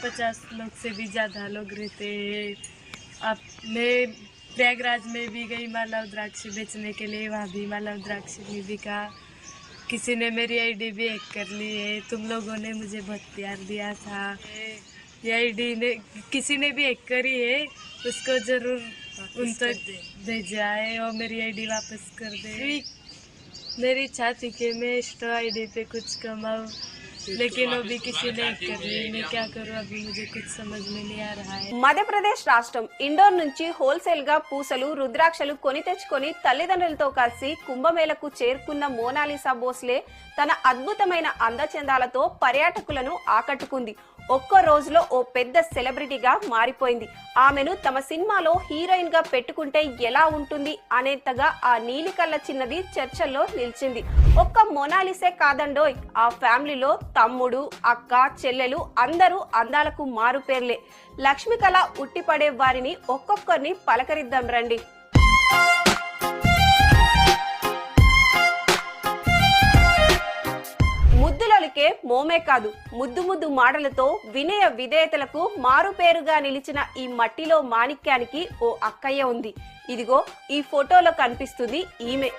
पचास लोग से भी ज़्यादा लोग रहते हैं। अब मैं प्रयागराज में भी गई माला द्राक्ष बेचने के लिए वहाँ भी माला द्राक्ष भी बिका। किसी ने मेरी आईडी भी हैक कर ली है। तुम लोगों ने मुझे बहुत प्यार दिया था। ये आईडी ने किसी ने भी हैक करी है उसको ज़रूर उन तक भेजा है और मेरी आईडी वापस कर दे। मेरी इच्छा थी कि मैं एक्स्ट्रा आईडी पे कुछ कमाऊँ लेकिन वो भी किसी ने हैक कर ली मैं क्या करूँ अभी मुझे कुछ समझ में नहीं आ रहा है మధ్యప్రదేశ్ రాష్ట్రం ఇండోర్ నుంచి హోల్సేల్ గా పూసలు రుద్రాక్షలు కొని తెచ్చుకొని తల్లిదండ్రులతో కలిసి కుంభమేళకు చేరుకున్న మోనాలిసా భోస్లే తన అద్భుతమైన అందచందాలతో పర్యాటకులను ఆకట్టుకుంది ఒక్క రోజులో ఓ పెద్ద సెలబ్రిటీగా మారిపోయింది. ఆమెను తమ సినిమాలో హీరోయిన్గా పెట్టుకుంటే ఎలా ఉంటుంది అనేంతగా ఆ నీలికల్ల చిన్నది చర్చల్లో నిలిచింది. ఒక్క మొనాలిసే కాదండోయ్! ఆ ఫ్యామిలీలో తమ్ముడు అక్క చెల్లెలు అందరూ అందాలకు మారు పేర్లే లక్ష్మికళ ఉట్టిపడే వారిని ఒక్కొక్కరిని పలకరిద్దాం రండి. అంటే మోమే కాదు. ముద్దు ముద్దు మాటలతో వినయ విధేయతలకు మారుపేరుగా నిలిచిన ఈ మట్టిలో మాణిక్యానికి ఓ అక్కయ్య ఉంది. ఇదిగో ఈ ఫోటోలో కనిపిస్తుంది ఈమె.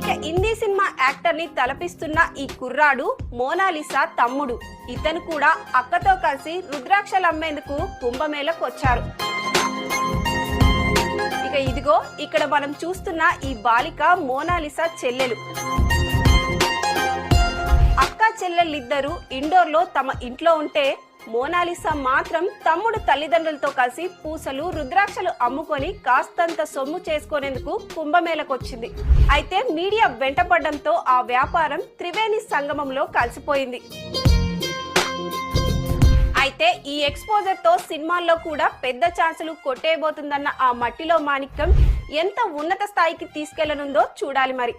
ఇక హిందీ సినిమా యాక్టర్ని తలపిస్తున్న ఈ కుర్రాడు మోనాలిసా తమ్ముడు. ఇతను కూడా అక్కతో కలిసి రుద్రాక్షలు అమ్మేందుకు కుంభమేళకు వచ్చారు. ఇక ఇదిగో ఇక్కడ మనం చూస్తున్న ఈ బాలిక మోనాలిసా చెల్లెలు. చెల్లెళ్ళిద్దరూ ఇండోర్లో తమ ఇంట్లో ఉంటే మోనాలిసా మాత్రం తమ్ముడు తల్లిదండ్రులతో కలిసి పూసలు రుద్రాక్షలు అమ్ముకొని కాస్తంత సొమ్ము చేసుకునేందుకు కుంభమేళకొచ్చింది. అయితే మీడియా వెంటపడడంతో ఆ వ్యాపారం త్రివేణి సంగమంలో కలిసిపోయింది. అయితే ఈ ఎక్స్పోజర్తో సినిమాల్లో కూడా పెద్ద ఛాన్సులు కొట్టేయబోతుందన్న ఆ మట్టిలో మాణిక్యం ఎంత ఉన్నత స్థాయికి తీసుకెళ్ళనుందో చూడాలి మరి.